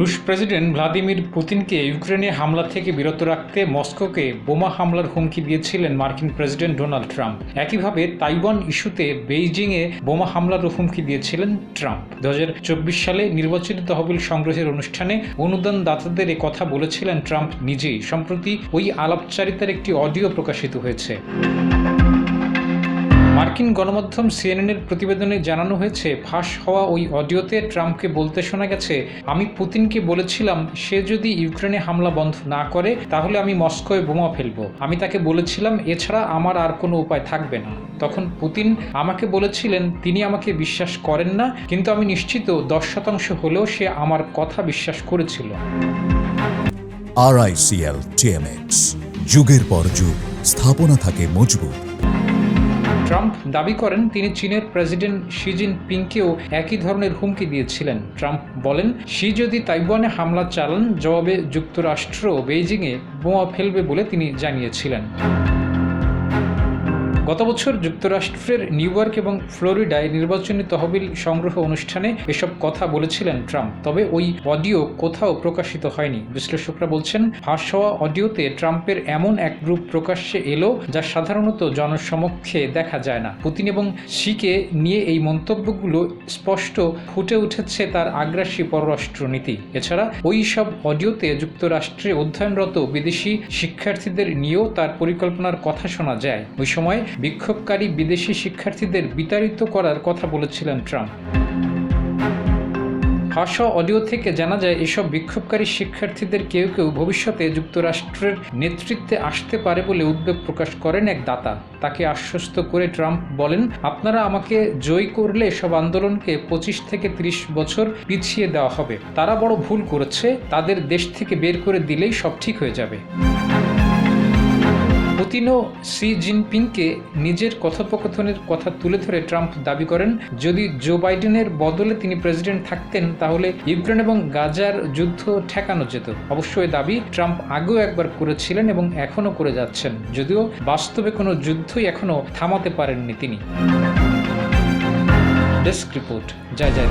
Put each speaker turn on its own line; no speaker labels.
রুশ president Vladimir পুতিনকে ইউক্রেনে হামলা থেকে বিরত রাখতে মস্কোকে বোমা হামলার হুমকি দিয়েছিলেন মার্কিন প্রেসিডেন্ট ডোনাল্ড ট্রাম্প। একইভাবে তাইওয়ান ইস্যুতে বেইজিংয়ে বোমা হামলারও হুমকি দিয়েছিলেন ট্রাম্প। দু হাজার চব্বিশ সালে নির্বাচিত তহবিল সংগ্রহের অনুষ্ঠানে অনুদান দাতাদের এ কথা বলেছিলেন ট্রাম্প নিজেই। সম্প্রতি ওই আলাপচারিতার একটি অডিও প্রকাশিত হয়েছে। মার্কিন গণমাধ্যম সিএনএনের প্রতিবেদনে জানানো হয়েছে, ফাঁস হওয়া ওই অডিওতে ট্রাম্পকে বলতে শোনা গেছে, আমি পুতিনকে বলেছিলাম, সে যদি ইউক্রেনে হামলা বন্ধ না করে, তাহলে আমি মস্কোয় বোমা ফেলব। আমি তাকে বলেছিলাম, এছাড়া আমার আর কোনো উপায় থাকবে না। তখন পুতিন আমাকে বলেছিলেন, তিনি আমাকে বিশ্বাস করেন না, কিন্তু আমি নিশ্চিত দশ শতাংশ হলেও সে আমার কথা বিশ্বাস করেছিল।
আরআইসিএল টিএমএক্স যুগের পর যুগ, স্থাপনা থাকে মজবুত।
ট্রাম্প দাবি করেন তিনি চীনের প্রেসিডেন্ট শি জিনপিংকেও একই ধরনের হুমকি দিয়েছিলেন। ট্রাম্প বলেন, শি যদি তাইওয়ানে হামলা চালান, জবাবে যুক্তরাষ্ট্র বেইজিংয়ে বোমা ফেলবে বলে তিনি জানিয়েছিলেন। গত বছর যুক্তরাষ্ট্রের নিউ ইয়র্ক এবং ফ্লোরিডায় নির্বাচনী তহবিল সংগ্রহ অনুষ্ঠানে এসব কথা বলেছিলেন ট্রাম্প। তবে ওই অডিও কোথাও প্রকাশিত হয়নি। বিশ্লেষকরা বলছেন, ফাঁস হওয়া অডিওতে ট্রাম্পের এমন এক গ্রুপ প্রকাশ্যে এলো যা সাধারণত জনসমক্ষে দেখা যায় না। পুতিন এবং শিকে নিয়ে এই মন্তব্যগুলো স্পষ্ট ফুটে উঠেছে তার আগ্রাসী পররাষ্ট্রনীতি। এছাড়া ওই সব অডিওতে যুক্তরাষ্ট্রে অধ্যয়নরত বিদেশি শিক্ষার্থীদের নিয়েও তার পরিকল্পনার কথা শোনা যায়। ওই সময় বিক্ষোভকারী বিদেশি শিক্ষার্থীদের বিতাড়িত করার কথা বলেছিলেন ট্রাম্প। ভাষা অডিও থেকে জানা যায়, এসব বিক্ষোভকারী শিক্ষার্থীদের কেউ কেউ ভবিষ্যতে যুক্তরাষ্ট্রের নেতৃত্বে আসতে পারে বলে উদ্বেগ প্রকাশ করেন এক দাতা। তাকে আশ্বস্ত করে ট্রাম্প বলেন, আপনারা আমাকে জয়ী করলে এসব আন্দোলনকে পঁচিশ থেকে ত্রিশ বছর পিছিয়ে দেওয়া হবে। তারা বড় ভুল করেছে, তাদের দেশ থেকে বের করে দিলেই সব ঠিক হয়ে যাবে। পুতিনও সি জিনপিংকে নিজের কথোপকথনের কথা তুলে ধরে ট্রাম্প দাবি করেন, যদি জো বাইডেনের বদলে তিনি প্রেসিডেন্ট থাকতেন, তাহলে ইউক্রেন এবং গাজার যুদ্ধ ঠেকানো যেত। অবশ্য দাবি ট্রাম্প আগেও একবার করেছিলেন এবং এখনও করে যাচ্ছেন, যদিও বাস্তবে কোনো যুদ্ধই এখনও থামাতে পারেননি তিনি। ডেস্ক রিপোর্ট, জয় জয়